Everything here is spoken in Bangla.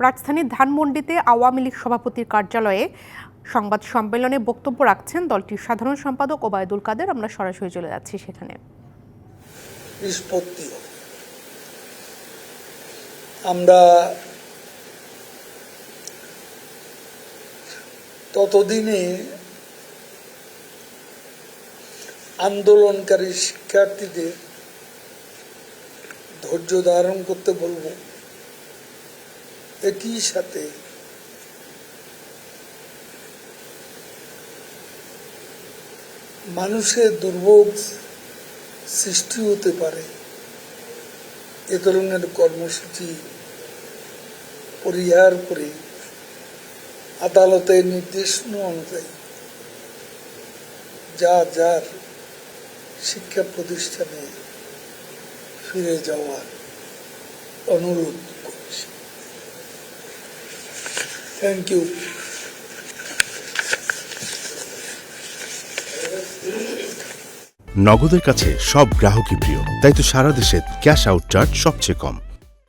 রাজধানীর ধানমন্ডিতে আওয়ামী লীগ সভাপতির কার্যালয়ে সংবাদ সম্মেলনে বক্তব্য রাখছেন দলটির সাধারণ সম্পাদক ওবায়দুল কাদের। আমরা সরাসরি চলে যাচ্ছি সেখানে। আমরা ততদিনে আন্দোলনকারী শিক্ষার্থীদের ধৈর্য ধারণ করতে বলব। একই সাথে। মানুষের দুর্ভোগ সৃষ্টি হতে পারে। এ ধরনের কর্মসূচি পরিহার করে আদালতের নির্দেশনা অনুযায়ী যা যার শিক্ষা প্রতিষ্ঠানে ফিরে যাওয়ার অনুরোধ। থ্যাংক ইউ নগদের কাছে সব গ্রাহকই প্রিয়, তাই তো সারা দেশে ক্যাশ আউট চার্জ সবচেয়ে কম।